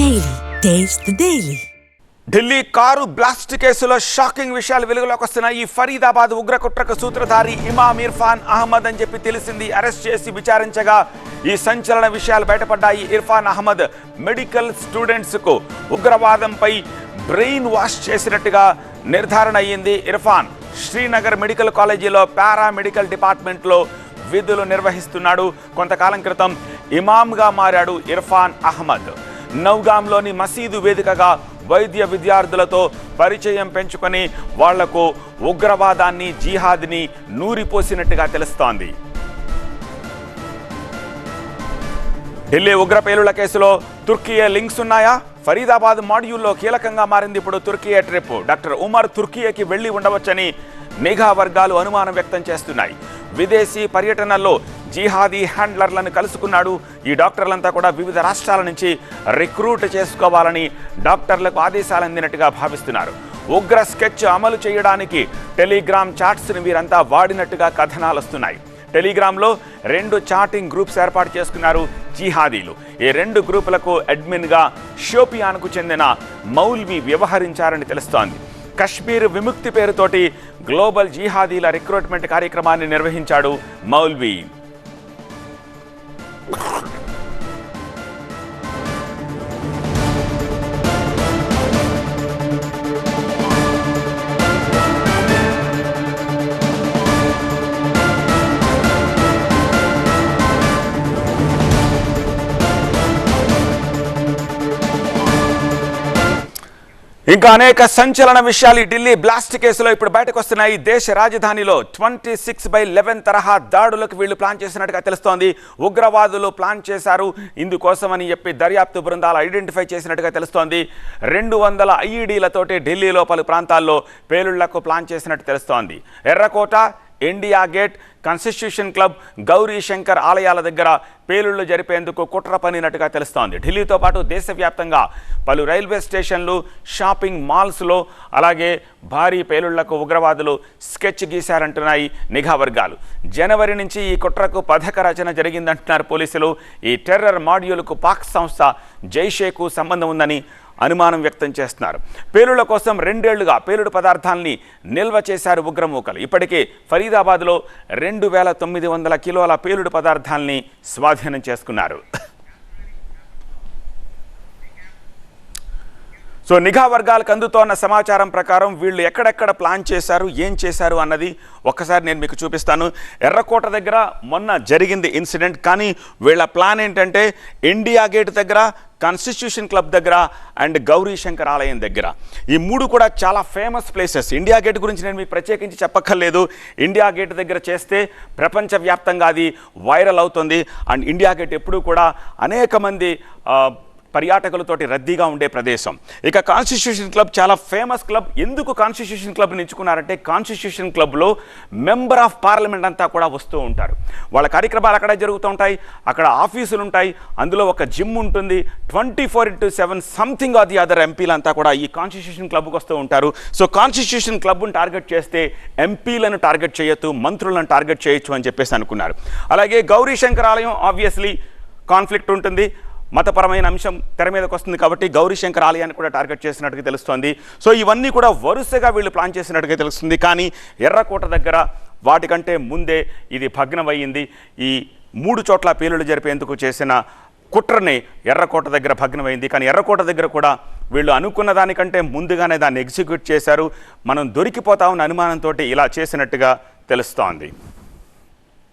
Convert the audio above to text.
Daily taste daily Delhi car blast కేసులో shocking విషయాలు వెలుగులోకి వస్తున్నాయి. ఈ ఫరీదాబాద్ ఉగ్రకుట్రకు సూత్రధారి ఇమామ్ ఇర్ఫాన్ అహ్మద్ అని చెప్పి తెలిసింది. అరెస్ట్ చేసి విచారించగా ఈ సంచలన విషయాలు బయటపడ్డాయి. ఇర్ఫాన్ అహ్మద్ మెడికల్ స్టూడెంట్స్కు ఉగ్రవాదంపై బ్రెయిన్ వాష్ చేసినట్టుగా నిర్ధారణ అయ్యింది. ఇర్ఫాన్ శ్రీనగర్ మెడికల్ కాలేజీలో పారామెడికల్ డిపార్ట్మెంట్లో విధులు నిర్వహిస్తున్నాడు. కొంతకాలం క్రితం ఇమామ్గా మారాడు ఇర్ఫాన్ అహ్మద్. నౌగాంలోని మసీదు వేదికగా వైద్య విద్యార్థులతో పరిచయం పెంచుకొని వాళ్ళకు ఉగ్రవాదాన్ని జీహాద్ని నూరిపోసినట్టుగా తెలుస్తోంది. ఢిల్లీ ఉగ్రపేలుల కేసులో తుర్కియే లింక్స్ ఉన్నాయా? ఫరీదాబాద్ మాడ్యూల్లో కీలకంగా మారింది ఇప్పుడు తుర్కియే ట్రిప్. డాక్టర్ ఉమర్ తుర్కియేకి వెళ్ళి ఉండవచ్చని నిఘా వర్గాలు అనుమానం వ్యక్తం చేస్తున్నాయి. విదేశీ పర్యటనల్లో జిహాదీ హ్యాండ్లర్లను కలుసుకున్నాడు. ఈ డాక్టర్లంతా కూడా వివిధ రాష్ట్రాల నుంచి రిక్రూట్ చేసుకోవాలని డాక్టర్లకు ఆదేశాలు అందినట్టుగా భావిస్తున్నారు. ఉగ్ర స్కెచ్ అమలు చేయడానికి టెలిగ్రామ్ చాట్స్ని వీరంతా వాడినట్టుగా కథనాలు వస్తున్నాయి టెలిగ్రామ్లో రెండు చాటింగ్ గ్రూప్స్ ఏర్పాటు చేసుకున్నారు జిహాదీలు. ఈ రెండు గ్రూపులకు అడ్మిన్గా షోపియాన్కు చెందిన మౌల్వి వ్యవహరించారని తెలుస్తోంది. కశ్మీర్ విముక్తి పేరుతోటి గ్లోబల్ జిహాదీల రిక్రూట్మెంట్ కార్యక్రమాన్ని నిర్వహించాడు మౌల్వీ. Ha ha ha! ఇంకా అనేక సంచలన విషయాలు ఈ ఢిల్లీ బ్లాస్ట్ కేసులో ఇప్పుడు బయటకు వస్తున్నాయి. దేశ రాజధానిలో ట్వంటీ సిక్స్ బై లెవెన్ తరహా దాడులకు వీళ్ళు ప్లాన్ చేసినట్టుగా తెలుస్తోంది. ఉగ్రవాదులు ప్లాన్ చేశారు. ఇందుకోసమని చెప్పి దర్యాప్తు బృందాలు ఐడెంటిఫై చేసినట్టుగా తెలుస్తోంది. రెండు వందల ఐఈడీలతోటి ఢిల్లీలో పలు ప్రాంతాల్లో పేలుళ్ళకు ప్లాన్ చేసినట్టు తెలుస్తోంది. ఎర్రకోట India gate constitution club Gauri Shankar ఆలయాల దగ్గర పేలుళ్ళు జరిపేందుకు కుట్ర పనినట్టుగా తెలుస్తోంది. ఢిల్లీతో పాటు దేశవ్యాప్తంగా పలు రైల్వే స్టేషన్లు షాపింగ్ మాల్స్లో అలాగే భారీ పేలుళ్ళకు ఉగ్రవాదులు స్కెచ్ గీశారంటున్నాయి నిఘా వర్గాలు. జనవరి నుంచి ఈ కుట్రకు పథక రచన జరిగిందంటున్నారు పోలీసులు. ఈ టెర్రర్ మాడ్యూల్కు పాక్ సంస్థ జైషేకు సంబంధం ఉందని అనుమానం వ్యక్తం చేస్తున్నారు. పేలుళ్ళ కోసం రెండేళ్ళుగా పేలుడు పదార్థాలని నిల్వ చేశారు ఉగ్రమూకలు. ఇప్పటికే ఫరీదాబాద్లో రెండు వేల తొమ్మిది వందల కిలోల పేలుడు పదార్థాలని స్వాధీనం చేసుకున్నారు. సో నిఘా వర్గాలకు అందుతోన్న సమాచారం ప్రకారం వీళ్ళు ఎక్కడెక్కడ ప్లాన్ చేశారు ఏం చేశారు అన్నది ఒక్కసారి నేను మీకు చూపిస్తాను. ఎర్రకోట దగ్గర మొన్న జరిగింది ఇన్సిడెంట్ కానీ వీళ్ళ ప్లాన్ ఏంటంటే ఇండియా గేట్ దగ్గర కాన్స్టిట్యూషన్ క్లబ్ దగ్గర అండ్ గౌరీ శంకర్ ఆలయం దగ్గర. ఈ మూడు కూడా చాలా ఫేమస్ ప్లేసెస్. ఇండియా గేట్ గురించి నేను మీకు ప్రత్యేకించి చెప్పక్కర్లేదు. ఇండియా గేట్ దగ్గర చేస్తే ప్రపంచవ్యాప్తంగా అది వైరల్ అవుతుంది. అండ్ ఇండియా గేట్ ఎప్పుడూ కూడా అనేక మంది పర్యాటకులతోటి రద్దీగా ఉండే ప్రదేశం. ఇక కాన్స్టిట్యూషన్ క్లబ్ చాలా ఫేమస్ క్లబ్ ఎందుకు కాన్స్టిట్యూషన్ క్లబ్ని ఎంచుకున్నారంటే కాన్స్టిట్యూషన్ క్లబ్లో మెంబర్ ఆఫ్ పార్లమెంట్ అంతా కూడా వస్తూ ఉంటారు. వాళ్ళ కార్యక్రమాలు అక్కడ జరుగుతూ ఉంటాయి అక్కడ ఆఫీసులు ఉంటాయి అందులో ఒక జిమ్ ఉంటుంది twenty four into seven something of the other ఎంపీలంతా కూడా ఈ కాన్స్టిట్యూషన్ క్లబ్కి వస్తూ ఉంటారు. సో కాన్స్టిట్యూషన్ క్లబ్ను టార్గెట్ చేస్తే ఎంపీలను టార్గెట్ చేయొచ్చు మంత్రులను టార్గెట్ చేయొచ్చు అని చెప్పేసి అనుకున్నారు. అలాగే గౌరీ శంకర్ ఆలయం ఆబ్వియస్లీ కాన్ఫ్లిక్ట్ ఉంటుంది. మతపరమైన అంశం తెర మీదకి వస్తుంది కాబట్టి గౌరీశంకర్ ఆలయాన్ని కూడా టార్గెట్ చేసినట్టుగా తెలుస్తోంది. సో ఇవన్నీ కూడా వరుసగా వీళ్ళు ప్లాన్ చేసినట్టుగా తెలుస్తుంది. కానీ ఎర్రకోట దగ్గర వాటికంటే ముందే ఇది భగ్నమయ్యింది. ఈ మూడు చోట్ల పేలుడు జరిపేందుకు చేసిన కుట్రని ఎర్రకోట దగ్గర భగ్నమైంది. కానీ ఎర్రకోట దగ్గర కూడా వీళ్ళు అనుకున్న దానికంటే ముందుగానే దాన్ని ఎగ్జిక్యూట్ చేశారు. మనం దొరికిపోతామన్న అనుమానంతో ఇలా చేసినట్టుగా తెలుస్తోంది.